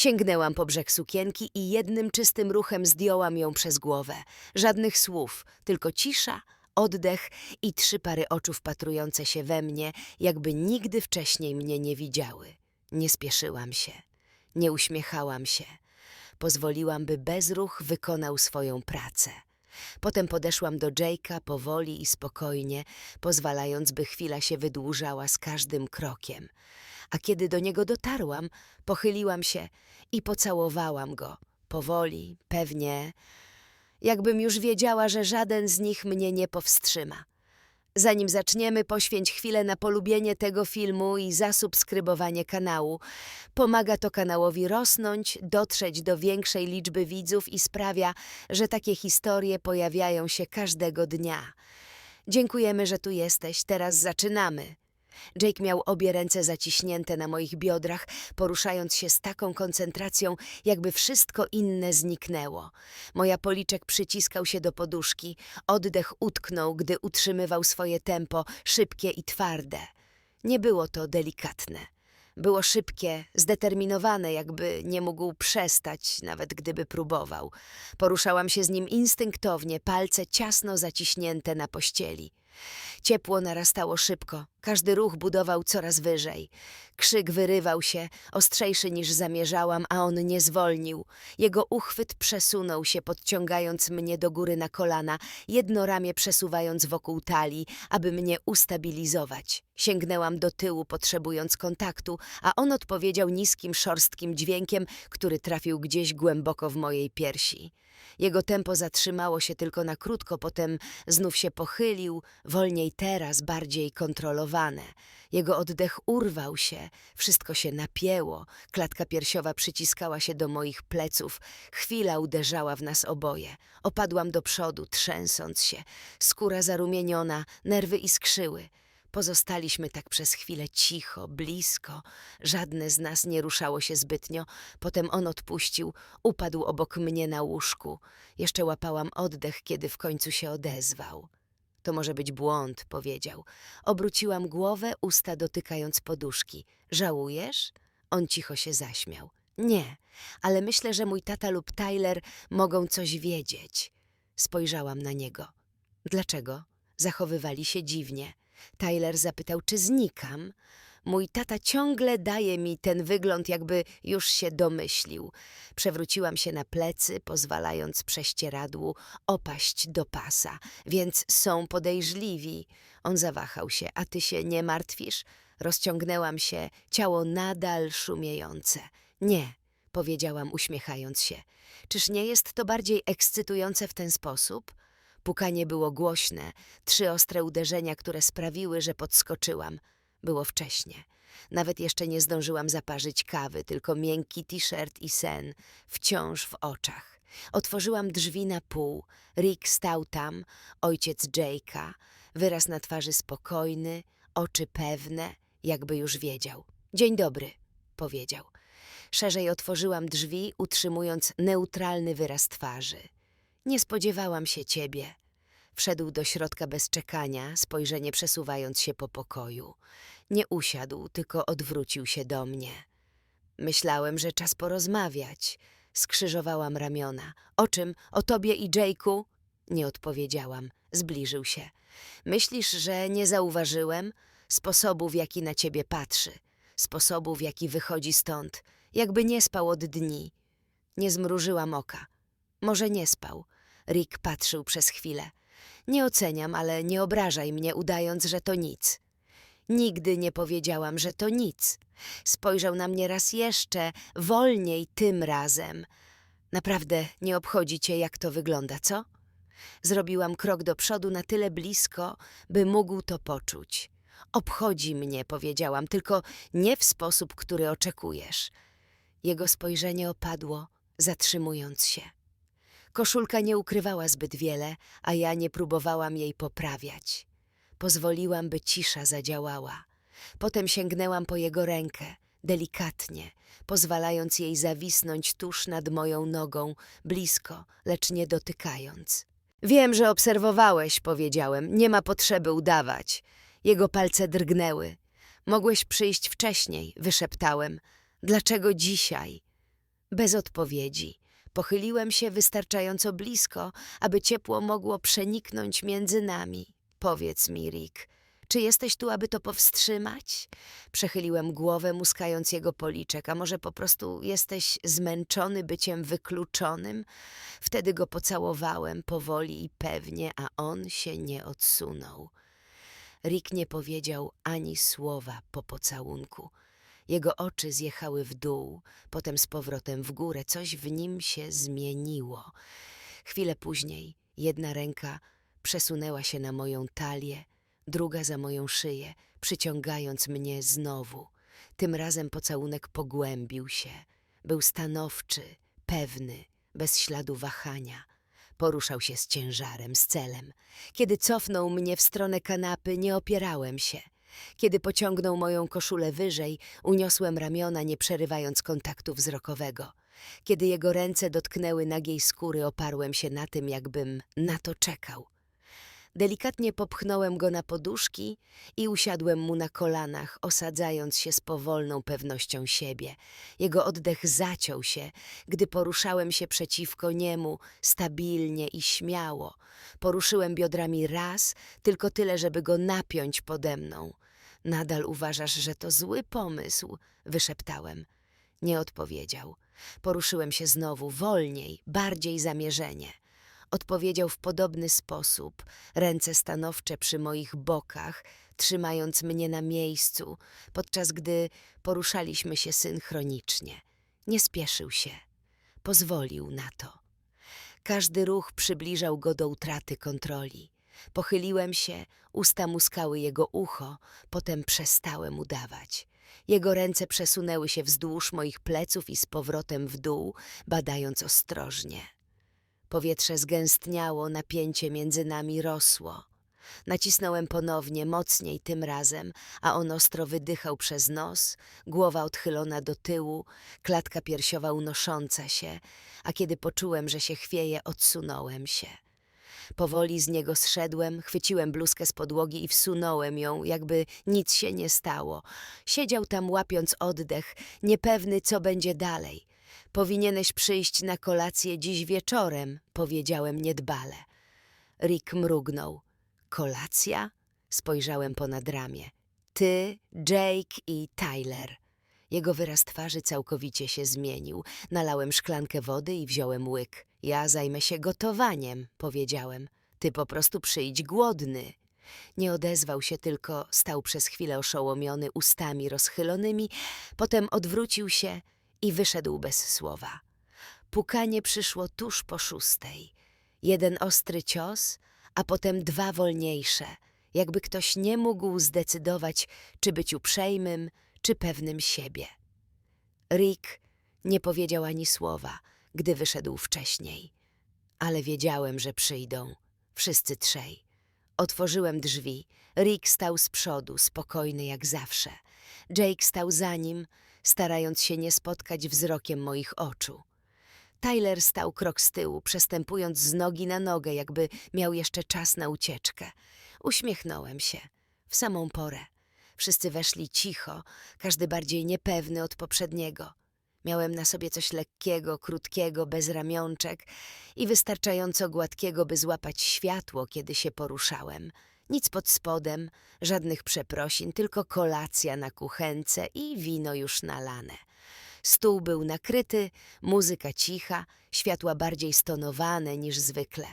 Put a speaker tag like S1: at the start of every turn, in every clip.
S1: Sięgnęłam po brzeg sukienki i jednym czystym ruchem zdjęłam ją przez głowę. Żadnych słów, tylko cisza, oddech i trzy pary oczu wpatrujące się we mnie, jakby nigdy wcześniej mnie nie widziały. Nie spieszyłam się, nie uśmiechałam się. Pozwoliłam, by bezruch wykonał swoją pracę. Potem podeszłam do Jake'a powoli i spokojnie, pozwalając, by chwila się wydłużała z każdym krokiem. A kiedy do niego dotarłam, pochyliłam się i pocałowałam go. Powoli, pewnie, jakbym już wiedziała, że żaden z nich mnie nie powstrzyma. Zanim zaczniemy, poświęć chwilę na polubienie tego filmu i zasubskrybowanie kanału. Pomaga to kanałowi rosnąć, dotrzeć do większej liczby widzów i sprawia, że takie historie pojawiają się każdego dnia. Dziękujemy, że tu jesteś. Teraz zaczynamy. Jake miał obie ręce zaciśnięte na moich biodrach, poruszając się z taką koncentracją, jakby wszystko inne zniknęło. Moja policzek przyciskał się do poduszki, oddech utknął, gdy utrzymywał swoje tempo, szybkie i twarde. Nie było to delikatne. Było szybkie, zdeterminowane, jakby nie mógł przestać, nawet gdyby próbował. Poruszałam się z nim instynktownie, palce ciasno zaciśnięte na pościeli. Ciepło narastało szybko, każdy ruch budował coraz wyżej. Krzyk wyrywał się, ostrzejszy niż zamierzałam, a on nie zwolnił. Jego uchwyt przesunął się, podciągając mnie do góry na kolana, jedno ramię przesuwając wokół talii, aby mnie ustabilizować. Sięgnęłam do tyłu, potrzebując kontaktu, a on odpowiedział niskim, szorstkim dźwiękiem, który trafił gdzieś głęboko w mojej piersi. Jego tempo zatrzymało się tylko na krótko, potem znów się pochylił, wolniej teraz, bardziej kontrolowane. Jego oddech urwał się, wszystko się napięło, klatka piersiowa przyciskała się do moich pleców, chwila uderzała w nas oboje. Opadłam do przodu, trzęsąc się, skóra zarumieniona, nerwy iskrzyły. Pozostaliśmy tak przez chwilę cicho, blisko. Żadne z nas nie ruszało się zbytnio. Potem on odpuścił, upadł obok mnie na łóżku. Jeszcze łapałam oddech, kiedy w końcu się odezwał. To może być błąd, powiedział. Obróciłam głowę, usta dotykając poduszki. Żałujesz? On cicho się zaśmiał. Nie, ale myślę, że mój tata lub Tyler mogą coś wiedzieć. Spojrzałam na niego. Dlaczego? Zachowywali się dziwnie. Tyler zapytał, czy znikam. Mój tata ciągle daje mi ten wygląd, jakby już się domyślił. Przewróciłam się na plecy, pozwalając prześcieradłu opaść do pasa, więc są podejrzliwi. On zawahał się, a ty się nie martwisz? Rozciągnęłam się, ciało nadal szumiejące. Nie, powiedziałam uśmiechając się. Czyż nie jest to bardziej ekscytujące w ten sposób? Pukanie było głośne, trzy ostre uderzenia, które sprawiły, że podskoczyłam. Było wcześnie. Nawet jeszcze nie zdążyłam zaparzyć kawy, tylko miękki t-shirt i sen, wciąż w oczach. Otworzyłam drzwi na pół. Rick stał tam, ojciec Jake'a, wyraz na twarzy spokojny, oczy pewne, jakby już wiedział. Dzień dobry, powiedział. Szerzej otworzyłam drzwi, utrzymując neutralny wyraz twarzy. Nie spodziewałam się ciebie. Wszedł do środka bez czekania, spojrzenie przesuwając się po pokoju. Nie usiadł, tylko odwrócił się do mnie. Myślałem, że czas porozmawiać. Skrzyżowałam ramiona. O czym? O tobie i Jake'u? Nie odpowiedziałam. Zbliżył się. Myślisz, że nie zauważyłem? Sposobu, w jaki na ciebie patrzy. Sposobu, w jaki wychodzi stąd. Jakby nie spał od dni. Nie zmrużyłam oka. Może nie spał. Rick patrzył przez chwilę. Nie oceniam, ale nie obrażaj mnie, udając, że to nic. Nigdy nie powiedziałam, że to nic. Spojrzał na mnie raz jeszcze, wolniej tym razem. Naprawdę nie obchodzi cię, jak to wygląda, co? Zrobiłam krok do przodu na tyle blisko, by mógł to poczuć. Obchodzi mnie, powiedziałam, tylko nie w sposób, który oczekujesz. Jego spojrzenie opadło, zatrzymując się. Koszulka nie ukrywała zbyt wiele, a ja nie próbowałam jej poprawiać. Pozwoliłam, by cisza zadziałała. Potem sięgnęłam po jego rękę, delikatnie, pozwalając jej zawisnąć tuż nad moją nogą, blisko, lecz nie dotykając. Wiem, że obserwowałeś, powiedziałem, nie ma potrzeby udawać. Jego palce drgnęły. Mogłeś przyjść wcześniej, wyszeptałem. Dlaczego dzisiaj? Bez odpowiedzi. Pochyliłem się wystarczająco blisko, aby ciepło mogło przeniknąć między nami. Powiedz mi, Rick, czy jesteś tu, aby to powstrzymać? Przechyliłem głowę, muskając jego policzek, a może po prostu jesteś zmęczony byciem wykluczonym? Wtedy go pocałowałem powoli i pewnie, a on się nie odsunął. Rick nie powiedział ani słowa po pocałunku. Jego oczy zjechały w dół, potem z powrotem w górę. Coś w nim się zmieniło. Chwilę później jedna ręka przesunęła się na moją talię, druga za moją szyję, przyciągając mnie znowu. Tym razem pocałunek pogłębił się. Był stanowczy, pewny, bez śladu wahania. Poruszał się z ciężarem, z celem. Kiedy cofnął mnie w stronę kanapy, nie opierałem się. Kiedy pociągnął moją koszulę wyżej, uniosłem ramiona, nie przerywając kontaktu wzrokowego. Kiedy jego ręce dotknęły nagiej skóry, oparłem się na tym, jakbym na to czekał. Delikatnie popchnąłem go na poduszki i usiadłem mu na kolanach, osadzając się z powolną pewnością siebie. Jego oddech zaciął się, gdy poruszałem się przeciwko niemu, stabilnie i śmiało. Poruszyłem biodrami raz, tylko tyle, żeby go napiąć pode mną. Nadal uważasz, że to zły pomysł? wyszeptałem. Nie odpowiedział. Poruszyłem się znowu, wolniej, bardziej zamierzenie. Odpowiedział w podobny sposób, ręce stanowcze przy moich bokach, trzymając mnie na miejscu, podczas gdy poruszaliśmy się synchronicznie. Nie spieszył się. Pozwolił na to. Każdy ruch przybliżał go do utraty kontroli. Pochyliłem się, usta muskały jego ucho, potem przestałem udawać. Jego ręce przesunęły się wzdłuż moich pleców i z powrotem w dół, badając ostrożnie. Powietrze zgęstniało, napięcie między nami rosło. Nacisnąłem ponownie, mocniej tym razem, a on ostro wydychał przez nos, głowa odchylona do tyłu, klatka piersiowa unosząca się, a kiedy poczułem, że się chwieje, odsunąłem się. Powoli z niego zszedłem, chwyciłem bluzkę z podłogi i wsunąłem ją, jakby nic się nie stało. Siedział tam łapiąc oddech, niepewny, co będzie dalej. Powinieneś przyjść na kolację dziś wieczorem, powiedziałem niedbale. Rick mrugnął. Kolacja? Spojrzałem ponad ramię. Ty, Jake i Tyler. Jego wyraz twarzy całkowicie się zmienił. Nalałem szklankę wody i wziąłem łyk. Ja zajmę się gotowaniem, powiedziałem. Ty po prostu przyjdź głodny. Nie odezwał się, tylko stał przez chwilę oszołomiony, ustami rozchylonymi, potem odwrócił się i wyszedł bez słowa. Pukanie przyszło tuż po szóstej. Jeden ostry cios, a potem dwa wolniejsze, jakby ktoś nie mógł zdecydować, czy być uprzejmym, czy pewnym siebie. Rick nie powiedział ani słowa, gdy wyszedł wcześniej. Ale wiedziałem, że przyjdą. Wszyscy trzej. Otworzyłem drzwi. Rick stał z przodu, spokojny jak zawsze. Jake stał za nim, starając się nie spotkać wzrokiem moich oczu. Tyler stał krok z tyłu, przestępując z nogi na nogę, jakby miał jeszcze czas na ucieczkę. Uśmiechnąłem się. W samą porę. Wszyscy weszli cicho, każdy bardziej niepewny od poprzedniego. Miałem na sobie coś lekkiego, krótkiego, bez ramionczek i wystarczająco gładkiego, by złapać światło, kiedy się poruszałem. Nic pod spodem, żadnych przeprosin, tylko kolacja na kuchence i wino już nalane. Stół był nakryty, muzyka cicha, światła bardziej stonowane niż zwykle.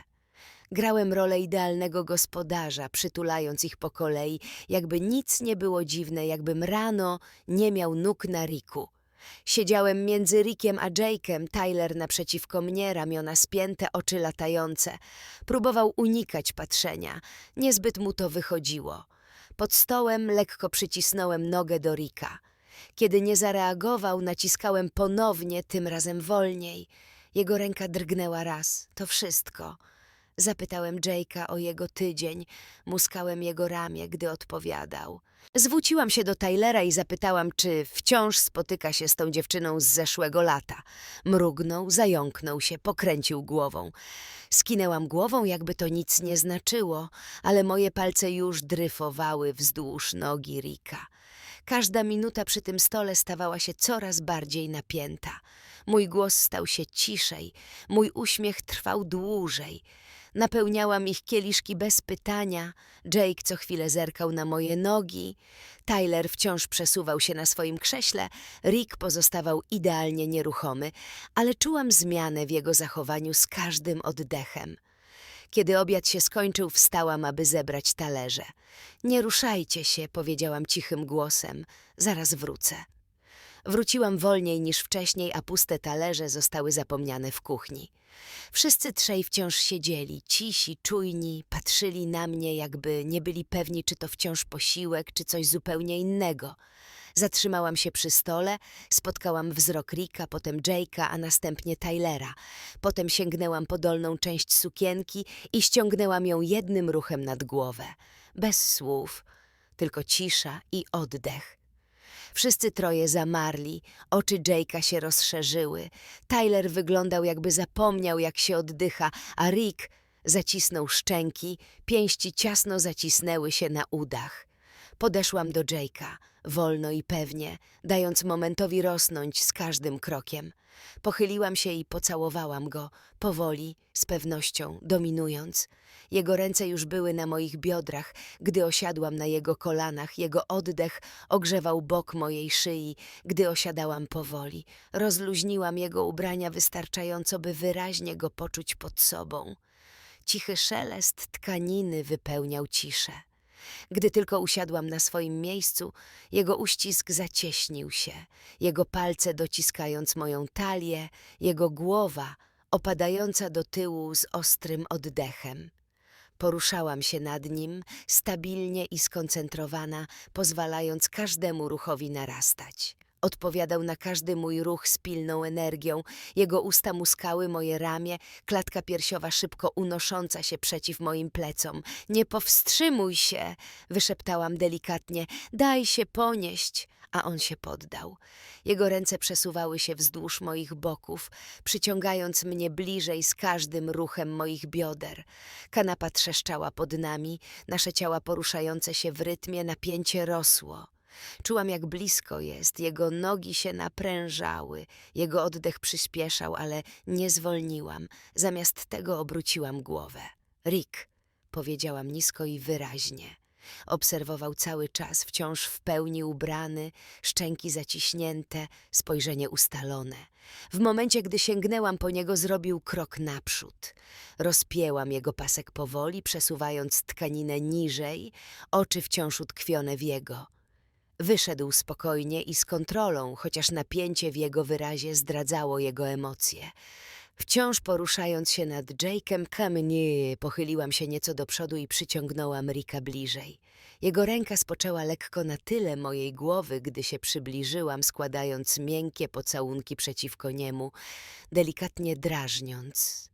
S1: Grałem rolę idealnego gospodarza, przytulając ich po kolei, jakby nic nie było dziwne, jakbym rano nie miał nóg na Riku. Siedziałem między Rickiem a Jake'em, Tyler naprzeciwko mnie, ramiona spięte, oczy latające. Próbował unikać patrzenia. Niezbyt mu to wychodziło. Pod stołem lekko przycisnąłem nogę do Ricka. Kiedy nie zareagował, naciskałem ponownie, tym razem wolniej. Jego ręka drgnęła raz. To wszystko. Zapytałem Jake'a o jego tydzień. Muskałem jego ramię, gdy odpowiadał. Zwróciłam się do Tylera i zapytałam, czy wciąż spotyka się z tą dziewczyną z zeszłego lata. Mrugnął, zająknął się, pokręcił głową. Skinęłam głową, jakby to nic nie znaczyło, ale moje palce już dryfowały wzdłuż nogi Rika. Każda minuta przy tym stole stawała się coraz bardziej napięta. Mój głos stał się ciszej, mój uśmiech trwał dłużej. Napełniałam ich kieliszki bez pytania. Jake co chwilę zerkał na moje nogi. Tyler wciąż przesuwał się na swoim krześle. Rick pozostawał idealnie nieruchomy, ale czułam zmianę w jego zachowaniu z każdym oddechem. Kiedy obiad się skończył, wstałam, aby zebrać talerze. Nie ruszajcie się, powiedziałam cichym głosem. Zaraz wrócę. Wróciłam wolniej niż wcześniej, a puste talerze zostały zapomniane w kuchni. Wszyscy trzej wciąż siedzieli, cisi, czujni, patrzyli na mnie, jakby nie byli pewni, czy to wciąż posiłek, czy coś zupełnie innego. Zatrzymałam się przy stole, spotkałam wzrok Rika, potem Jake'a, a następnie Tylera. Potem sięgnęłam po dolną część sukienki i ściągnęłam ją jednym ruchem nad głowę. Bez słów, tylko cisza i oddech. Wszyscy troje zamarli, oczy Jake'a się rozszerzyły. Tyler wyglądał jakby zapomniał, jak się oddycha, a Rick zacisnął szczęki, pięści ciasno zacisnęły się na udach. Podeszłam do Jake'a, wolno i pewnie, dając momentowi rosnąć z każdym krokiem. Pochyliłam się i pocałowałam go, powoli, z pewnością, dominując. Jego ręce już były na moich biodrach, gdy osiadłam na jego kolanach. Jego oddech ogrzewał bok mojej szyi, gdy osiadałam powoli. Rozluźniłam jego ubrania wystarczająco, by wyraźnie go poczuć pod sobą. Cichy szelest tkaniny wypełniał ciszę. Gdy tylko usiadłam na swoim miejscu, jego uścisk zacieśnił się, jego palce dociskając moją talię, jego głowa opadająca do tyłu z ostrym oddechem. Poruszałam się nad nim, stabilnie i skoncentrowana, pozwalając każdemu ruchowi narastać. Odpowiadał na każdy mój ruch z pilną energią. Jego usta muskały moje ramię, klatka piersiowa szybko unosząca się przeciw moim plecom. Nie powstrzymuj się, wyszeptałam delikatnie. Daj się ponieść. A on się poddał. Jego ręce przesuwały się wzdłuż moich boków, przyciągając mnie bliżej z każdym ruchem moich bioder. Kanapa trzeszczała pod nami, nasze ciała poruszające się w rytmie, napięcie rosło. Czułam, jak blisko jest, jego nogi się naprężały, jego oddech przyspieszał, ale nie zwolniłam. Zamiast tego obróciłam głowę. Rick, powiedziałam nisko i wyraźnie. Obserwował cały czas, wciąż w pełni ubrany, szczęki zaciśnięte, spojrzenie ustalone. W momencie, gdy sięgnęłam po niego, zrobił krok naprzód. Rozpięłam jego pasek powoli, przesuwając tkaninę niżej, oczy wciąż utkwione w jego. Wyszedł spokojnie i z kontrolą, chociaż napięcie w jego wyrazie zdradzało jego emocje. Wciąż poruszając się nad Jake'em, kamienie pochyliłam się nieco do przodu i przyciągnęłam Rika bliżej. Jego ręka spoczęła lekko na tyle mojej głowy, gdy się przybliżyłam, składając miękkie pocałunki przeciwko niemu, delikatnie drażniąc.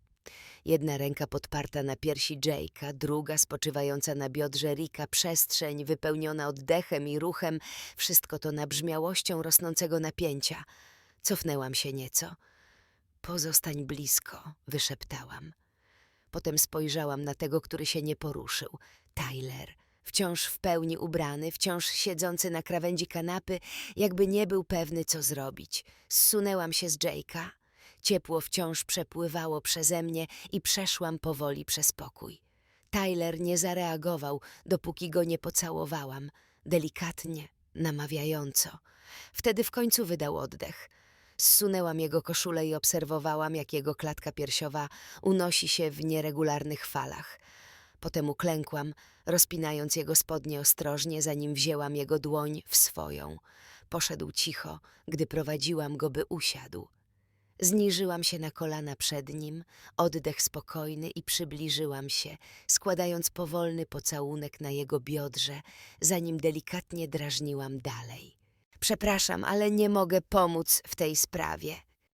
S1: Jedna ręka podparta na piersi Jake'a, druga spoczywająca na biodrze Rika, przestrzeń wypełniona oddechem i ruchem, wszystko to nabrzmiałością rosnącego napięcia. Cofnęłam się nieco. Pozostań blisko, wyszeptałam. Potem spojrzałam na tego, który się nie poruszył. Tyler, wciąż w pełni ubrany, wciąż siedzący na krawędzi kanapy, jakby nie był pewny, co zrobić. Zsunęłam się z Jake'a. Ciepło wciąż przepływało przeze mnie i przeszłam powoli przez pokój. Tyler nie zareagował, dopóki go nie pocałowałam. Delikatnie, namawiająco. Wtedy w końcu wydał oddech. Zsunęłam jego koszulę i obserwowałam, jak jego klatka piersiowa unosi się w nieregularnych falach. Potem uklękłam, rozpinając jego spodnie ostrożnie, zanim wzięłam jego dłoń w swoją. Poszedł cicho, gdy prowadziłam go, by usiadł. Zniżyłam się na kolana przed nim, oddech spokojny i przybliżyłam się, składając powolny pocałunek na jego biodrze, zanim delikatnie drażniłam dalej. Przepraszam, ale nie mogę pomóc w tej sprawie.